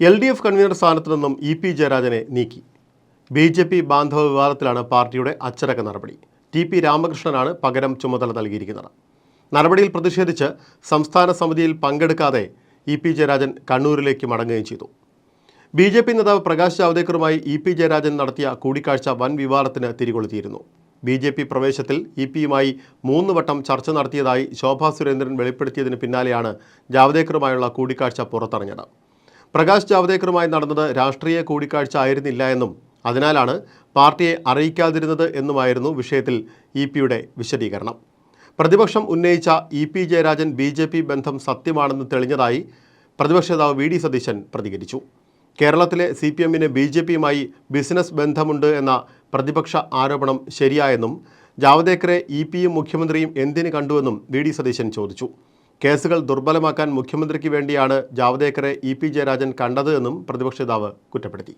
L D F convener സ്ഥാനത്തു നിന്നും E P ജയരാജനെ നീക്കി. ബി ജെ പി ബാന്ധവ വിവാദത്തിലാണ് പാർട്ടിയുടെ അച്ചടക്ക നടപടി. ടി പി രാമകൃഷ്ണനാണ് പകരം ചുമതല നൽകിയിരിക്കുന്നത്. നടപടിയിൽ പ്രതിഷേധിച്ച് സംസ്ഥാന സമിതിയിൽ പങ്കെടുക്കാതെ ഇ പി ജയരാജൻ കണ്ണൂരിലേക്ക് മടങ്ങുകയും ചെയ്തു. ബി ജെ പി നേതാവ് പ്രകാശ് ജാവ്ദേക്കറുമായി ഇ പി ജയരാജൻ നടത്തിയ കൂടിക്കാഴ്ച വൻ വിവാദത്തിന് തിരികൊളുത്തിയിരുന്നു. ബി ജെ പി പ്രവേശത്തിൽ ഇ പിയുമായി മൂന്ന് വട്ടം ചർച്ച നടത്തിയതായി ശോഭാ സുരേന്ദ്രൻ വെളിപ്പെടുത്തിയതിന് പിന്നാലെയാണ് ജാവ്ദേക്കറുമായുള്ള കൂടിക്കാഴ്ച പുറത്തറിഞ്ഞത് പ്രകാശ് ജാവ്ദേക്കറുമായി നടന്നത് രാഷ്ട്രീയ കൂടിക്കാഴ്ച ആയിരുന്നില്ല എന്നും അതിനാലാണ് പാർട്ടിയെ അറിയിക്കാതിരുന്നത് എന്നുമായിരുന്നു വിഷയത്തിൽ ഇ പിയുടെ വിശദീകരണം. പ്രതിപക്ഷം ഉന്നയിച്ച E P Jayarajan B J P ബന്ധം സത്യമാണെന്ന് തെളിഞ്ഞതായി പ്രതിപക്ഷ നേതാവ് വി ഡി സതീശൻ പ്രതികരിച്ചു. കേരളത്തിലെ സി പി എമ്മിന് ബി ജെ പിയുമായി ബിസിനസ് ബന്ധമുണ്ട് എന്ന പ്രതിപക്ഷ ആരോപണം ശരിയായെന്നും ജാവദേക്കറെ ഇ പിയും മുഖ്യമന്ത്രിയും എന്തിന് കണ്ടുവെന്നും വി ഡി സതീശൻ ചോദിച്ചു. കേസുകൾ ദുർബലമാക്കാൻ മുഖ്യമന്ത്രിക്ക് വേണ്ടിയാണ് ജാവദേക്കറെ ഇ പി ജയരാജൻ കണ്ടത് എന്നും പ്രതിപക്ഷ നേതാവ് കുറ്റപ്പെടുത്തി.